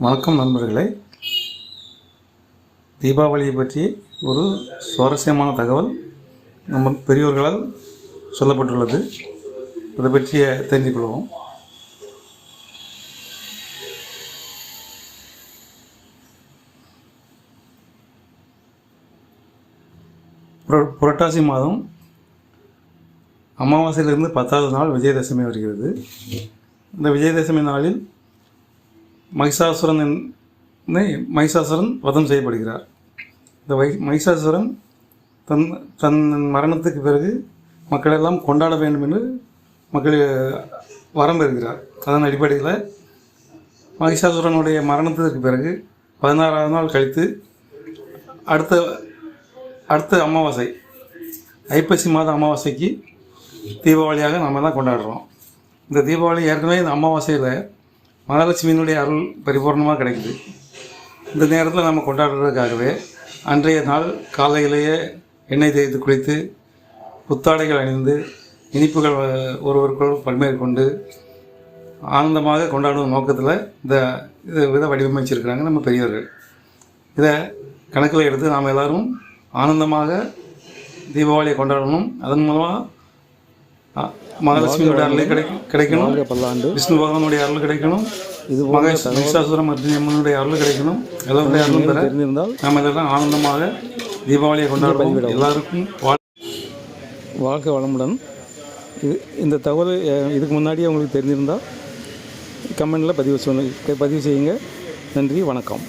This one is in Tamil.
வணக்கம் நண்பர்களே. தீபாவளியை பற்றி ஒரு சுவாரஸ்யமான தகவல் நம்ம பெரியோர்களால் சொல்லப்பட்டுள்ளது. அதை பற்றிய தெரிந்து கொள்வோம். புரட்டாசி மாதம் அமாவாசையிலிருந்து பத்தாவது நாள் விஜயதசமி வருகிறது. இந்த விஜயதசமி நாளில் மகிஷாசுரன் என்னை மகிஷாசுரன் வதம் செய்யப்படுகிறார். இந்த வை மைசாசுரன் தன் தன் மரணத்துக்கு பிறகு மக்களெல்லாம் கொண்டாட வேண்டும் என்று மக்கள் வரம் பெறுகிறார். அதன் அடிப்படையில் மகிஷாசுரனுடைய மரணத்திற்கு பிறகு பதினாறாவது நாள் கழித்து அடுத்த அடுத்த அமாவாசை ஐப்பசி மாத அமாவாசைக்கு தீபாவளியாக நம்ம தான் கொண்டாடுறோம். இந்த தீபாவளி ஏற்கனவே இந்த அமாவாசையில் மகாலட்சுமியினுடைய அருள் பரிபூர்ணமாக கிடைக்குது. இந்த நேரத்தில் நம்ம கொண்டாடுறதுக்காகவே அன்றைய நாள் காலையிலேயே எண்ணெய் தேய்த்து குளித்து புத்தாடைகள் அணிந்து இனிப்புகள் ஒருவருக்கொரு பரிமாறிக்கொண்டு ஆனந்தமாக கொண்டாடும் நோக்கத்தில் இந்த இது வித வடிவமைச்சிருக்கிறாங்க நம்ம பெரியவர்கள். இதை கணக்கில் எடுத்து நாம் எல்லோரும் ஆனந்தமாக தீபாவளியை கொண்டாடணும். அதன் மூலமாக மகாலட்சுமியோட அருள் கிடை கிடைக்கணும். விஷ்ணு பகவானுடைய அருள் கிடைக்கணும். இது மகேஷ் மகிஷாசுரம் மற்றும் அம்மனுடைய அருள் கிடைக்கணும். எல்லாருடைய அருளும் பெற தெரிந்திருந்தால் நாம் எல்லாம் ஆனந்தமாக தீபாவளியை கொண்டாடுவோம் எல்லாருக்கும் வாழ் வாழ்க வளமுடன். இது இந்த தகவல் இதுக்கு முன்னாடியே உங்களுக்கு தெரிஞ்சிருந்தால் கமெண்டில் பதிவு சொல்லு பதிவு செய்யுங்க. நன்றி வணக்கம்.